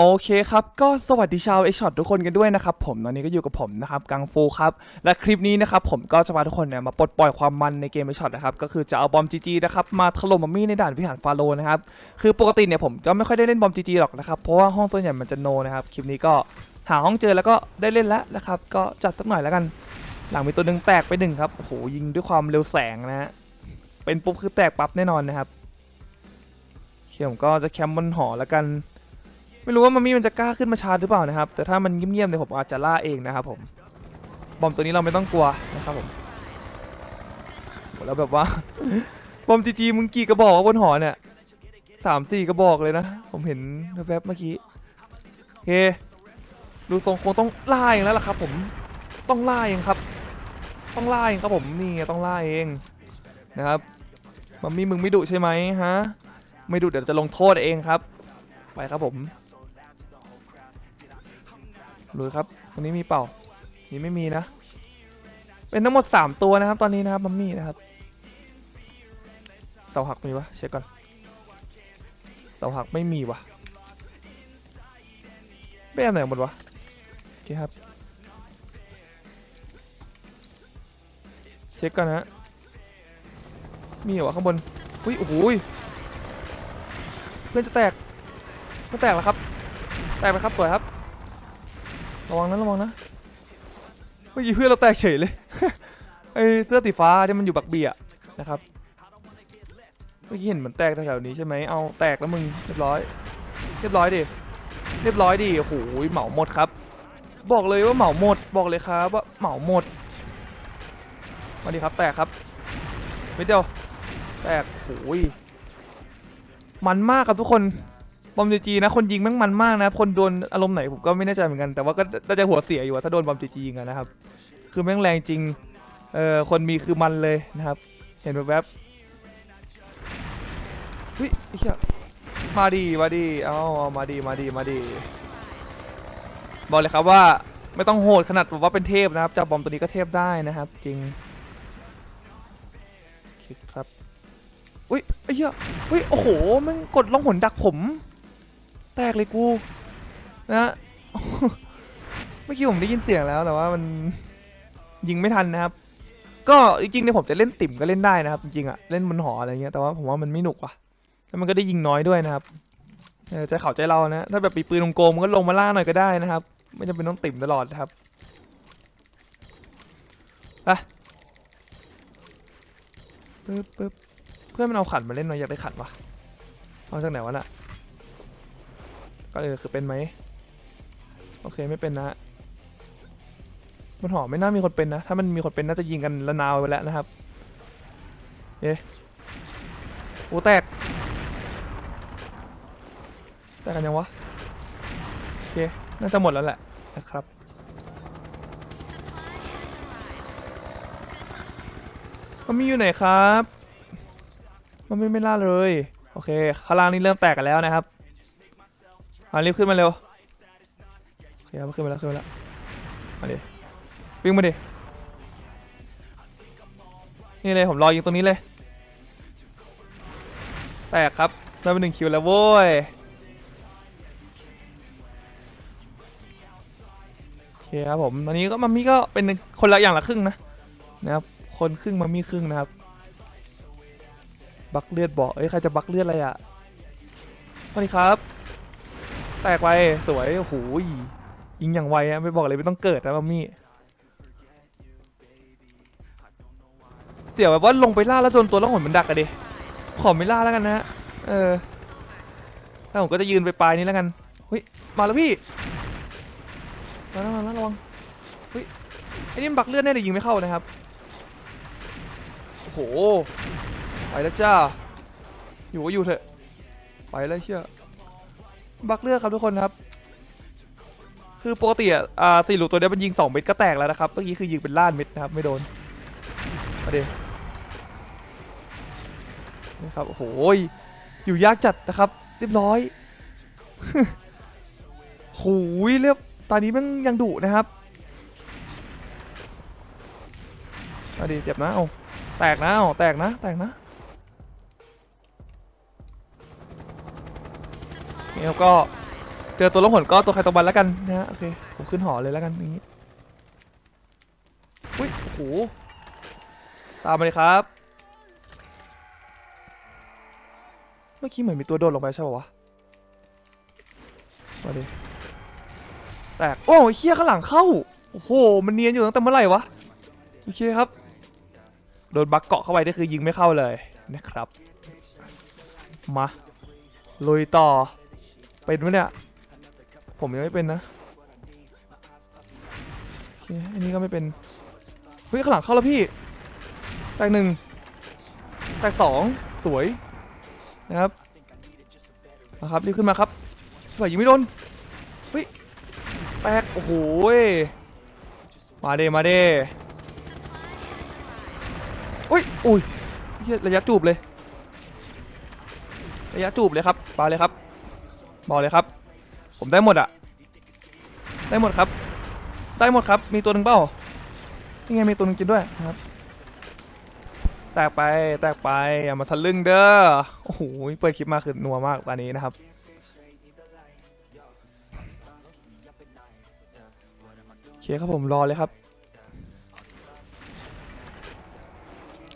โอเคครับ ก็สวัสดีชาวเอช็อตทุกคนกันด้วยนะครับผมตอนนี้ก็อยู่กับผมนะครับกังฟูครับ และคลิปนี้นะครับผมก็จะพาทุกคนเนี่ยมาปลดปล่อยความมันในเกมเอช็อตนะครับก็คือจะเอาบอมจีจีนะครับมาถล่มมัมมี่ในด่านวิหารฟาโรนะครับคือปกติเนี่ยผมก็ไม่ค่อยได้เล่นบอมจีจีหรอกนะครับเพราะว่าห้องตัวใหญ่มันจะโนนะครับคลิปนี้ก็หาห้องเจอแล้วก็ได้เล่นแล้วนะครับก็จัดสักหน่อยแล้วกัน หลังมีตัวหนึ่งแตกไปหนึ่งครับโอ้โหยิงด้วยความเร็วแสงนะฮะเป็นปุ๊บคือแตกปั๊บแน่นอนนะครับโอเคผมก็จะแคมป์บนหอแล้วกัน ไม่รู้ว่ามันมีมันจะกล้าขึ้นมาชาร์จหรือเปล่านะครับ แต่ถ้ามันเงียบๆเนี่ยผมอาจจะล่าเองนะครับผมบอมตัวนี้เราไม่ต้องกลัวนะครับผมแล้วแบบว่า บอมจีจีมึงกี่กระบอกวะบนหอเนี่ยสามสี่กระบอกเลยนะ ผมเห็นแวบๆเมื่อกี้เคดูทรงคงต้องล่าเองแล้วล่ะครับ ผมต้องล่าเองครับ ต้องล่าเองครับผมนี่ต้องล่าเองนะครับมัมมี่มึงไม่ดุใช่ไหมฮะไม่ดุเดี๋ยวจะลงโทษเองครับ ไปครับผม ลุยครับวันนี้มีเป่า นี่ไม่มีนะ เป็นทั้งหมด 3 ตัวนะครับ ตอนนี้นะครับมัมมี่นะครับ เสาหักมีวะเช็คก่อน เสาหักไม่มีวะไม่อันไหนหมดวะโอเคครับ เช็คก่อนนะมีเหรอวะข้างบน อุ้ยโอ้โหยเพื่อนจะแตกเพื่อนแตกแล้วครับ แตกไปครับสวยครับ ระวังนะระวังนะ เมื่อกี้เพื่อนเราแตกเฉยเลย ไอ้เสื้อสีฟ้าที่มันอยู่บักเบียนะครับ เมื่อกี้เห็นมือนแตกแถวๆนี้ใช่ไหมเอาแตกแล้วมึงเรียบร้อย เรียบร้อยดิ เรียบร้อยดิ โอ้โหเหมาหมดครับ บอกเลยว่าเหมาหมด บอกเลยครับว่าเหมาหมด มาดีครับแตกครับไม่เดียวแตกโอ้ยมันมากครับทุกคน บอมจีจีนะคนยิงแม่งมันมากนะคนโดนอารมณ์ไหนผมก็ไม่แน่ใจเหมือนกันแต่ว่าก็น่าจะหัวเสียอยู่อะถ้าโดนบอมจีจียิงอะนะครับ คือแม่งแรงจริงเออคนมีคือมันเลยนะครับ เห็นแวบๆเฮ้ยไอ้เหี้ยมาดีมาดีเอาเอามาดีมาดีมาดีบอกเลยครับว่าไม่ต้องโหดขนาดแบบว่าเป็นเทพนะครับจับบอมตัวนี้ก็เทพได้นะครับ จริงคลิกครับอุ้ยไอ้เหี้ยอุ้ยโอ้โหแมันกดล่องหนดักผม แตกเลยกู นะเมื่อกี้ผมได้ยินเสียงแล้วแต่ว่ามันยิงไม่ทันนะครับ ก็จริงๆเนี่ยผมจะเล่นติ่มก็เล่นได้นะครับ จริงๆอะเล่นบนหออะไรเงี้ยแต่ว่าผมว่ามันไม่หนุกว่ะแล้วมันก็ได้ยิงน้อยด้วยนะครับใจเขาใจเรานะถ้าแบบปีปืนลงโกมันก็ลงมาล่าหน่อยก็ได้นะครับ ไม่จำเป็นต้องติ่มตลอดนะครับไปปึ๊บปึ๊บเพื่อนมันเอาขันมาเล่นหน่อยอยากได้ขันวะเอาจากไหนวะน่ะ ก็เลยคือเป็นไหมโอเคไม่เป็นนะฮะบนหอไม่น่ามีคนเป็นนะ ถ้ามันมีคนเป็นน่าจะยิงกันละนาวไปแล้วนะครับเย้โอ้แตกแตกกันยังวะโอเคน่าจะหมดแล้วแหละนะครับมันมีอยู่ไหนครับ มันไม่ไม่ล่าเลย โอเคข้างล่างนี่เริ่มแตกกันแล้วนะครับ มารีบขึ้นมาเร็วโอเคครับขึ้นมาแล้วขึ้นมาแล้วมาดิวิ่งมาดินี่เลยผมรอยิงตรงนี้เลย แตกครับได้ไปหนึ่งคิวแล้วโว้ยโอเคครับผมตอนนี้ก็มัมมี่ก็เป็นคนละอย่างละครึ่งนะนะครับคนครึ่งมัมมี่ครึ่งนะครับ บักเลือดบอกเอ้ยใครจะบักเลือดอะไรอะสวัสดีครับ แตกไปสวยโอ้โหยยิงอย่างไวอะไม่บอกเลยไม่ต้องเกิดนะมัมมี่เสี่ยวแบบว่าลงไปล่าแล้วโดนตัวแล้วหนมันดักอะดิขอไม่ล่าแล้วกันนะเออถ้าผมก็จะยืนไปปลายนี้แล้วกันเฮ้ยมาแล้วพี่มาแล้วมาแล้วระวังเฮ้ยไอ้นี่มันบักเลือดแน่เลยยิงไม่เข้านะครับโอ้โหไปแล้วจ้าอยู่ก็อยู่เถอะไปแล้วเชื่อ บักเลือดครับทุกคนครับ คือปกติอะอ่าสี่หลูตัวเนี้ยมันยิงสองเม็ดก็แตกแล้วนะครับ เมื่อกี้คือยิงเป็นล้านเม็ดนะครับ ไม่โดนมาดินี่ครับ โอ้โหยอยู่ยากจัดนะครับ เรียบร้อยโหยเรียบตอนนี้มันยังดุนะครับมาดิเจ็บนะเอาแตกนะเอาแตกนะ แตกนะ นี่แล้วก็เจอตัวละหนก็ตัวใครตัวมันแล้วกันนะฮะโอเคผมขึ้นหอเลยแล้วกันอย่างนี้อุ้ยโอ้โหตามมาเลยครับ เมื่อกี้เหมือนมีตัวโดดลงไปใช่ป่าวะมาดิแตกโอ้ยเคี้ยข้างหลังเข้าโอ้โหมันเนียนอยู่ตั้งแต่เมื่อไหร่วะโอเคครับโดนบักเกาะเข้าไปนี่คือยิงไม่เข้าเลยนะครับ มาลุยต่อ เป็นไหมเนี่ย ผมยังไม่เป็นนะอันนี้ก็ไม่เป็น เฮ้ยข้างหลังเข้าแล้วพี่ แตกหนึ่ง แตกสอง สวย นะครับมาครับรีบขึ้นมาครับสวยยิงไม่โดน เฮ้ย แตก โอ้โหยมาเดมาเดอุ้ยอุ้ยเหี้ยระยะจูบเลย ระยะจูบเลยครับ มาเลยครับ บอกเลยครับ ผมได้หมดอะได้หมดครับ ได้หมดครับ มีตัวหนึ่งเปล่านี่ไงมีตัวหนึ่งกินด้วยนะครับ แตกไป แตกไป อย่ามาทะลึ่งเด้อ โอ้โห เปิดคลิปมาคือนัวมากตอนนี้นะครับ โอเคครับผมรอเลยครับ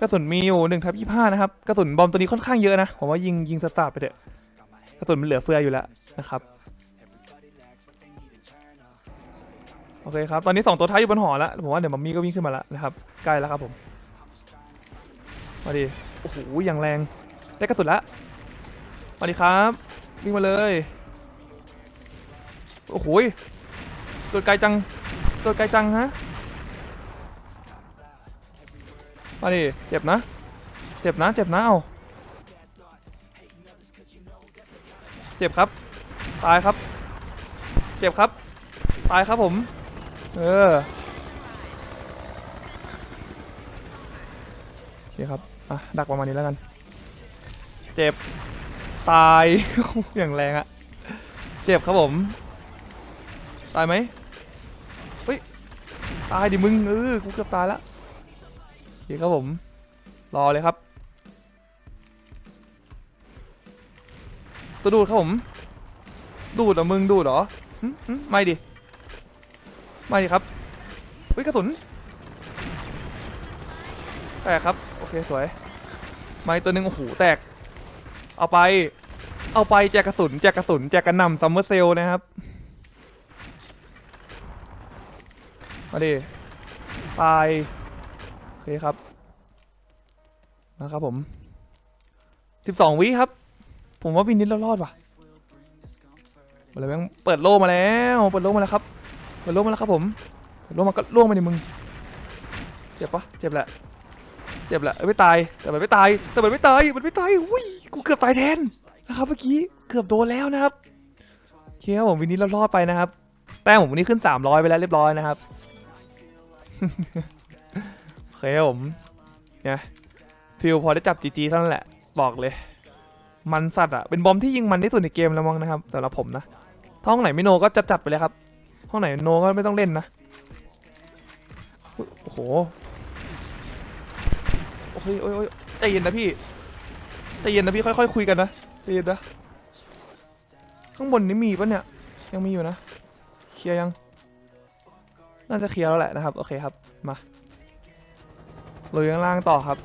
กระสุนมีอยู่หนึ่งทับยี่ห้านะครับ กระสุนบอมตัวนี้ค่อนข้างเยอะนะ ผมว่ายิงยิงสตาร์ไปเถอะ ระสุนมันเหลือเฟืออยู่แล้วนะครับ โอเคครับ ตอนนี้สองตัวท้ายอยู่บนหอแล้ว ผมว่าเดี๋ยวมัมมี่ก็วิ่งขึ้นมาแล้วนะครับ ใกล้แล้วครับผม มาดิ โอ้โหอย่างแรง ได้กระสุนละมาดิครับ วิ่งมาเลย โอ้โหยโดดไกลจังโดดไกลจังฮะ มาดิ เจ็บนะ เจ็บนะ เจ็บนะเอา จ็บครับ ตายครับ เจ็บครับ ตายครับผม เออโอเคครับ อะ ดักประมาณนี้แล้วกัน เจ็บ ตาย อย่างแรงอะเจ็บครับผม ตายไหมเฮ้ย ตายดิมึง เออ กูเกือบตายละโอเคครับผม รอเลยครับ ตัวดูดครับผม ดูดเหรอมึงดูดเหรอหึหึไม่ดิ ไม่ดิครับเฮ้ยกระสุนแตกครับ โอเคสวย ไม่ตัวหนึ่งโอ้โหแตก เอาไป เอาไปแจกกระสุนแจกกระสุนแจกกระหน่ำซัมเมอร์เซลนะครับ มาดิตายโอเคครับมาครับผม12วิครับ ผมว่าวินนิดเรารอดว่ะมาเลยแม่งเปิดโล่มาแล้ว เปิดโล่มาแล้วครับเปิดโล่มาแล้วครับผมเปิดโล่มาก็ล่วงไปดิมึง เจ็บปะเจ็บแหละ เจ็บแหละไม่ตาย แต่มันไม่ตาย แต่มันไม่ตาย มันไม่ตายอุ้ย กูเกือบตายแทนนะครับเมื่อกี้ เกือบโดนแล้วนะครับโอเคครับผมวินนี้เรารอดไปนะครับ แต้มผมวันนี้ขึ้น 300 ไปแล้วเรียบร้อยนะครับโอเคครับผมเนี่ยฟิลพอได้จับจีจีเท่านั้นแหละ บอกเลย มันสัตว์อะเป็นบอมที่ยิงมันที่สุดในเกมแล้วมั้งนะครับสำหรับผมนะถ้าห้องไหนไม่โนก็จัดจัดไปเลยครับ ห้องไหนโนก็ไม่ต้องเล่นนะ โอ้โห โอ้ยโอ้ยโอ้ยใจเย็นนะพี่ ใจเย็นนะพี่ค่อยๆคุยกันนะ ใจเย็นนะ ข้างบนนี้มีปะเนี่ย ยังมีอยู่นะ เคลียร์ยัง น่าจะเคลียร์แล้วแหละนะครับ โอเคครับ มาเลยข้างล่างต่อครับ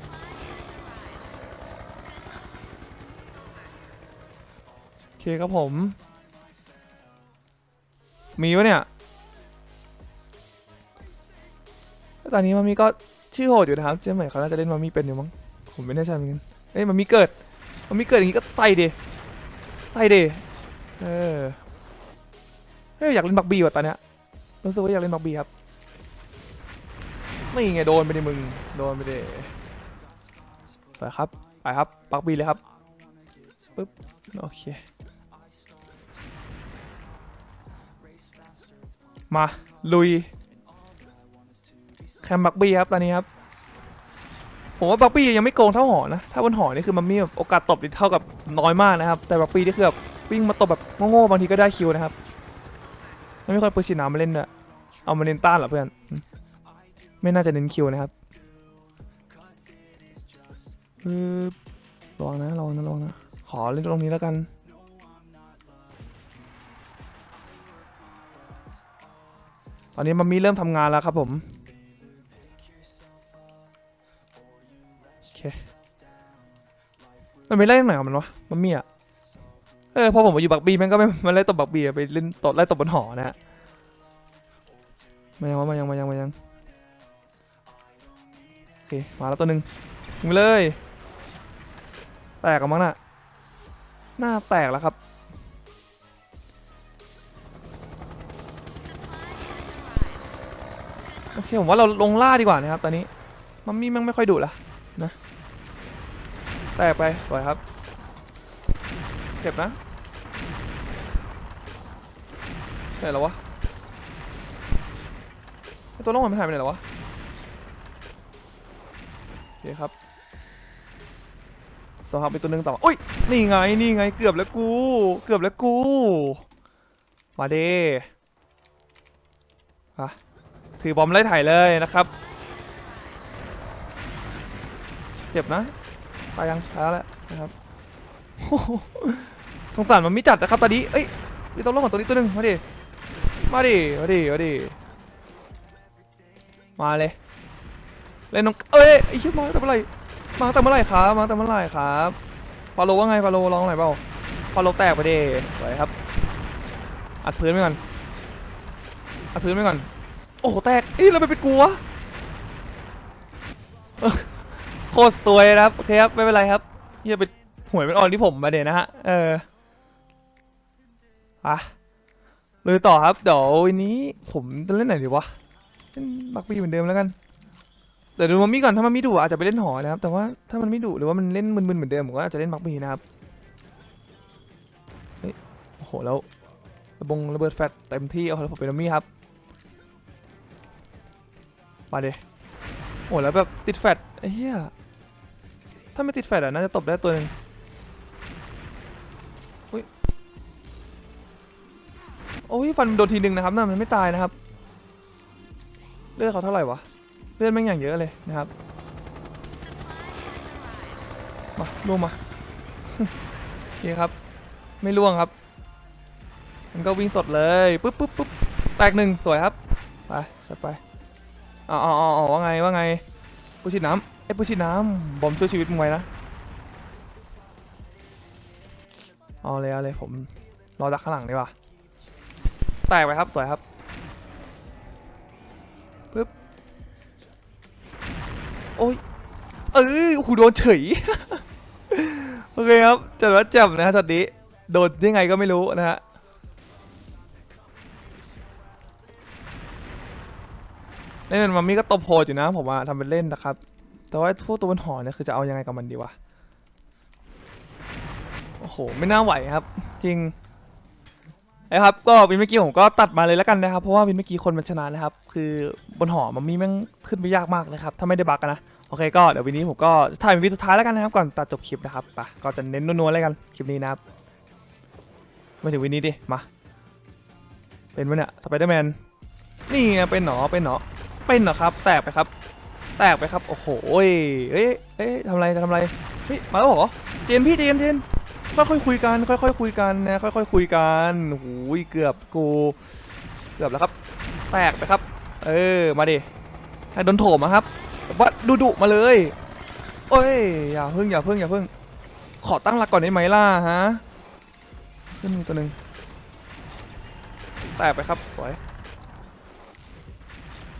โอเคครับผม มีวะเนี่ยตอนนี้มันมีก็ชื่อโหดอยู่นะครับเจ๊ใหม่เขาน่าจะเล่นมามีเป็นอยู่มั้งผมไม่แน่ใจเหมือนกันเอ้ยมันมีเกิดมันมีเกิดอย่างงี้ก็ใส่ดิใส่ดิเออเฮ้ยอยากเล่นบักบีว่ะตอนเนี้ยรู้สึกว่าอยากเล่นบักบีครับไม่ไงโดนไปดิมึงโดนไปดิไปครับไปครับบักบีเลยครับปึ๊บโอเค มา ลุย แคมบักบี้ครับตอนนี้ครับ ผมว่าบักบี้ยังไม่โกงเท่าหอนะ ถ้าบนหอนี่คือมันมีแบบโอกาสตบเท่ากับน้อยมากนะครับ แต่บักบี้นี่คือแบบวิ่งมาตบแบบโง่ๆบางทีก็ได้คิวนะครับแล้วไม่ค่อยปืนฉีดน้ำมาเล่นด้วยเอามาเล่นต้านเหรอเพื่อน ไม่น่าจะเน้นคิวนะครับปึ๊บลองนะลองนะลองนะ ขอเล่นตรงนี้แล้วกัน อนนี้มัมมี่เริ่มทำงานแล้วครับผมโอเคมันไม่ไล่ตรงไหนของมันวะมัมมี่อะเออพอผมมาอยู่บักบีมันก็ไม่มันไล่ตบบักบีไปเล่นตบไล่ตบบนหอนะฮะมายังวะมายังมายังมายังโอเคมาแล้วตัวหนึ่งยิงไปเลย แตกกันมั้งน่ะหน้าแตกแล้วครับ โอเคผมว่าเราลงล่าดีกว่านะครับ ตอนนี้มัมมี่มันไม่ค่อยดุละนะแตกไปสวยครับเก็บนะไหนแล้ววะตัวล่องหอยมันหายไปไหนแล้ววะโอเคครับสองครับอีกตัวหนึ่งต่อมาอุ้ยนี่ไงนี่ไงเกือบแล้วกู เกือบแล้วกู มาเด้อะ ถือบอมไล่ถ่ายเลยนะครับ เจ็บนะตายยังตาแล้วแหละนะครับโอ้โหสงสารมันไม่จัดนะครับตอนนี้เอ้ยมีตัวล่องของตัวนี้ตัวหนึ่งมาดิมาดิมาดิมาดิมาเลยเล่นน้องเอ้ยไอ้เหี้ยมาแต่เมื่อไหร่มาแต่เมื่อไหร่ครับมาแต่เมื่อไหร่ครับฟาโลว่าไงฟาโลร้องอะไรเปล่าฟาโลแตกไปดิสวยครับอัดพื้นไว้ก่อนอัดพื้นไว้ก่อน โอ้โหแตกเอ้ยเราไปเป็นกูวะโคตรสวยนะครับโอเคครับไม่เป็นไรครับเฮียไปหวยเป็นออนที่ผมมาเดี๋ยนะฮะเอออะเลยต่อครับเดี๋ยววันนี้ผมจะเล่นไหนดีวะเล่นบักบี้เหมือนเดิมแล้วกันเดี๋ยวดูมัมมี่ก่อนถ้ามันไม่ดุอาจจะไปเล่นหอนะครับ แต่ว่าถ้ามันไม่ดุหรือว่ามันเล่นมึนๆเหมือนเดิมผมก็อาจจะเล่นมักบีนะครับเฮ้ยโอ้โหแล้วระบงระเบิดแฟตเต็มที่เอาแล้วผมเป็นมัมมี่ครับ มาเดโอ้โหแล้วแบบติดแฟตไอ้เหี้ยถ้าไม่ติดแฟตอะน่าจะตบได้ตัวหนึ่งอุ้ยโอ้ยฟันโดนทีหนึ่งนะครับนั่นมันไม่ตายนะครับ เลือดเขาเท่าไหร่วะเลือดแม่งอย่างเยอะเลยนะครับมาล่วงมาโอเคครับ ไม่ล่วงครับ มันก็วิ่งสดเลยปุ๊บปุ๊บปุ๊บแตกหนึ่งสวยครับ ไปสัดไป อ๋ออ๋ออ๋อว่าไงว่าไงปูชิดน้ำไอ้ยปูชิดน้ำบอมช่วยชีวิตมึงไว้นะเอาเลยเอาเลยผมรอดักข้างหลังดีกว่าแตกไปครับสวยครับปึ๊บโอ้ยเออโอ้โหโดนเฉยโอเคครับจัดว่าจับนะฮะช็อตนี้โดนยังไงก็ไม่รู้นะฮะ เล่นเป็นมัมมี่ก็ตบโหดอยู่นะผมว่าทำเป็นเล่นนะครับ แต่ว่าพวกตัวบนหอเนี่ยคือจะเอายังไงกับมันดีวะ โอ้โห ไม่น่าไหวครับ จริงนะครับก็วินเมื่อกี้ผมก็ตัดมาเลยแล้วกันนะครับ เพราะว่าวินเมื่อกี้คนมันชนะนะครับ คือบนหอมัมมี่แม่งขึ้นไปยากมากเลยครับ ถ้าไม่ได้บักนะโอเคก็เดี๋ยววันนี้ผมก็จะถ่ายเป็นวีสุดท้ายแล้วกันนะครับ ก่อนตัดจบคลิปนะครับไปก็จะเน้นนัวๆเลยกันคลิปนี้นะครับมาถึงวันนี้ดิมาเป็นวะเนี่ยสไปเดอร์แมนนี่เป็นหนอเป็นหนอ เป็นเหรอครับ แตกไปครับ แตกไปครับ โอ้โหเอ้ยเอ้ยเอ้ยทำไรจะทำไรเฮ้ยมาแล้วเหรอเจนพี่เจนเจนค่อยๆคุยกัน ค่อยๆคุยกันนะค่อยๆคุยกันโอ้โหเกือบกูเกือบแล้วครับ แตกไปครับ เออมาดิให้โดนโถมอะครับว่าดุดุมาเลยโอ้ยอย่าเพิ่งอย่าเพิ่งอย่าเพิ่ง ขอตั้งหลักก่อนได้ไหมล่ะฮะขึ้นมีตัวหนึ่งแตกไปครับสวย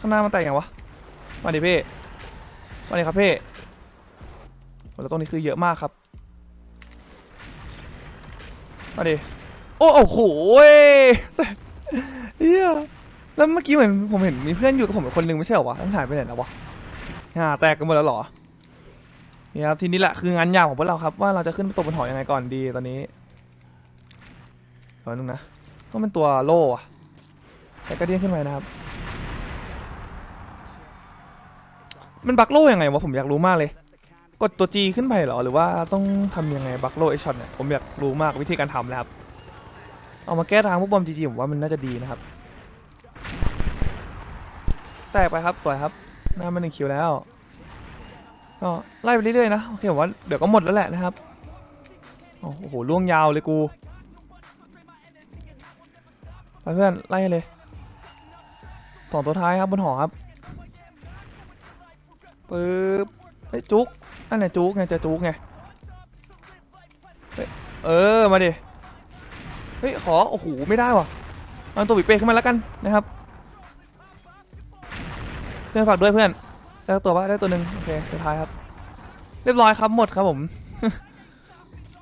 ข้างหน้ามันแตกยังวะ มาดิเพ่มาดิครับเพ่แล้วตรงนี้คือเยอะมากครับ มาดิ โอ้โหเฮียแล้วเมื่อกี้เหมือนผมเห็นมีเพื่อนอยู่กับผมคนนึงไม่ใช่เหรอวะต้องถ่ายไปไหนแล้ววะอ่าแตกกันหมดแล้วหรอนี่ครับทีนี้แหละคืองานยากของพวกเราครับว่าเราจะขึ้นไปตบบนหอยังไงก่อนดีตอนนี้ก่อนนึงนะต้องเป็นตัวโล่อะแต่ก็เดี้ยงขึ้นไปนะครับ มันบักโล่ยังไงวะผมอยากรู้มากเลย กดตัว G ขึ้นไปเหรอหรือว่าต้องทำยังไงบักโล่ไอช็อตเนี่ยผมอยากรู้มากวิธีการทำนะครับ เอามาแก้ทางพวกบอม GG ผมว่ามันน่าจะดีนะครับ แตกไปครับสวยครับหน้ามันหนึ่งคิวแล้วก็ไล่ไปเรื่อยๆนะโอเคผมว่าเดี๋ยวก็หมดแล้วแหละนะครับโอ้โหล่วงยาวเลยกูไปเพื่อนไล่เลยสองตัวท้ายครับบนหอครับ ปึ๊บเฮ้ยจุกอันไหนจุกไงเจะจุกไงเฮ้ยเออมาดิเฮ้ยขอโอ้โหไม่ได้ว่ะเอาตัวปีเป้ขึ้นมาแล้วกันนะครับเพื่อนฝากด้วยเพื่อนได้ตัวปะได้ตัวหนึ่งโอเคตัวท้ายครับ เรียบร้อยครับหมดครับผม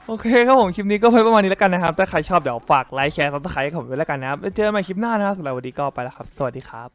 โอเคครับผมคลิปนี้ก็ไปประมาณนี้แล้วกันนะครับถ้าใครชอบเดี๋ยวฝากไลค์แชร์ซับสไครต์ผมด้วยแล้วกันนะครับเจอกันใหม่คลิปหน้านะครับสำหรับวันนี้ก็ไปแล้วครับ สวัสดีครับ